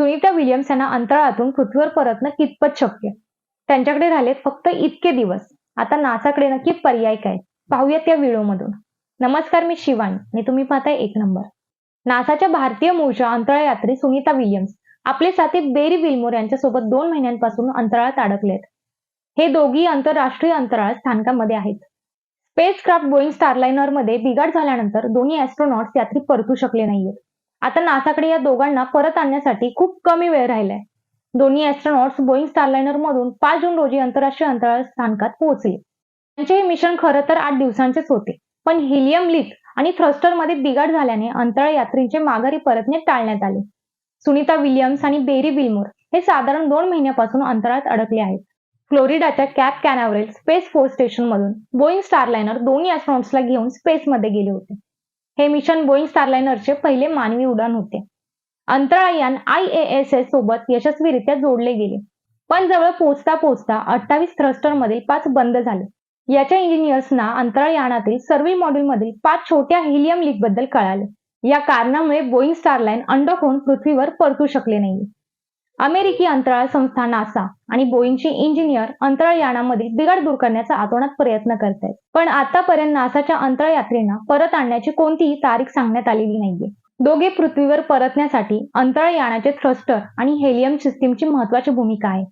Sunita Williams यांना अंतराळातून पृथ्वीवर परतणं कितपत शक्य? त्यांच्याकडे राहिलेत फक्त इतके दिवस. आता नासाकडे नक्की पर्याय काय? पाहूयात या व्हिडिओमधून. नमस्कार मी शिवानी आणि तुम्ही पाहताय एक नंबर. नासाच्या भारतीय मूळच्या अंतराळ यात्री सुनीता विलियम्स आपले साथी बेरी विल्मोर यांच्यासोबत दोन महिन्यांपासून अंतराळात अडकलेत. हे दोघी आंतरराष्ट्रीय अंतराळ स्थानकामध्ये आहेत. स्पेस क्राफ्ट बोईंग स्टारलाइनरमध्ये बिघाड झाल्यानंतर दोन्ही ॲस्ट्रोनॉट्स यात्री परतू शकले नाहीयेत. आता नासाकडे या दोघांना परत आणण्यासाठी खूप कमी वेळ राहिलाय. दोन्ही ॲस्ट्रोनॉट्स बोईंग स्टारलाइनर मधून पाच जून रोजी आंतरराष्ट्रीय अंतराळ स्थानकात पोहोचले. त्यांचे हे मिशन खरं तर आठ दिवसांचेच होते. पण हिलियम लीक आणि थ्रस्टरमध्ये बिघाड झाल्याने अंतराळ यात्रींचे माघारी परतणे टाळण्यात आले. सुनीता विलियम्स आणि बेरी विल्मोर हे साधारण दोन महिन्यापासून अंतराळात अडकले आहेत. फ्लोरिडाच्या Cape Canaveral space force station मधून बोईंग स्टारलाइनर दोन्ही ॲस्ट्रॉनॉट्सला घेऊन स्पेसमध्ये गेले होते. हे मिशन बोईंग स्टारलायनरचे पहिले मानवी उडाण होते. अंतराळयान आय एस एस सोबत यशस्वीरित्या जोडले गेले. पण जवळ पोहोचता पोहोचता अठ्ठावीस थ्रस्टर मधील पाच बंद झाले. याच्या इंजिनियर्सना अंतराळयानातील सर्व्हिल मॉड्यूल मधील पाच छोट्या हिलियम लीकबद्दल कळाले. या कारणामुळे बोईंग स्टारलाईन अंडक होऊन पृथ्वीवर परतू शकले नाही अमेरिकी अंतराळ संस्था नासा आणि बोईंगचे इंजिनियर अंतराळयानामधील बिघाड दूर करण्याचा आतोनात प्रयत्न करत आहेत पण आतापर्यंत नासाच्या अंतराळयात्रेंना परत आणण्याची कोणतीही तारीख सांगण्यात आलेली नाहीये. दोघे पृथ्वीवर परतण्यासाठी अंतराळयानाचे थ्रस्टर आणि हेलियम सिस्टीमची महत्वाची भूमिका आहे.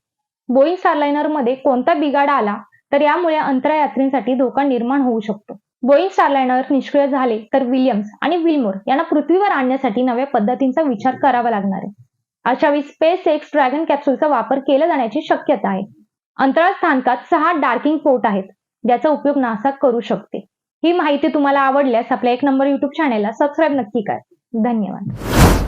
बोईंग स्टारलायनरमध्ये कोणता बिघाड आला तर यामुळे अंतराळयात्रींसाठी धोका निर्माण होऊ शकतो. बोईंग स्टारलाइनर निष्क्रिय झाले तर विलियम्स आणि विल्मोर यांना पृथ्वीवर आणण्यासाठी नव्या पद्धतींचा विचार करावा लागणार आहे. अशावेळी स्पेस एक्स ड्रॅगन कॅप्सूलचा वापर केला जाण्याची शक्यता आहे. अंतराळ स्थानकात सहा डार्किंग पोर्ट आहेत ज्याचा उपयोग नासा करू शकते. ही माहिती तुम्हाला आवडल्यास आपल्या एक नंबर युट्यूब चॅनेलला सबस्क्राईब नक्की करा. धन्यवाद.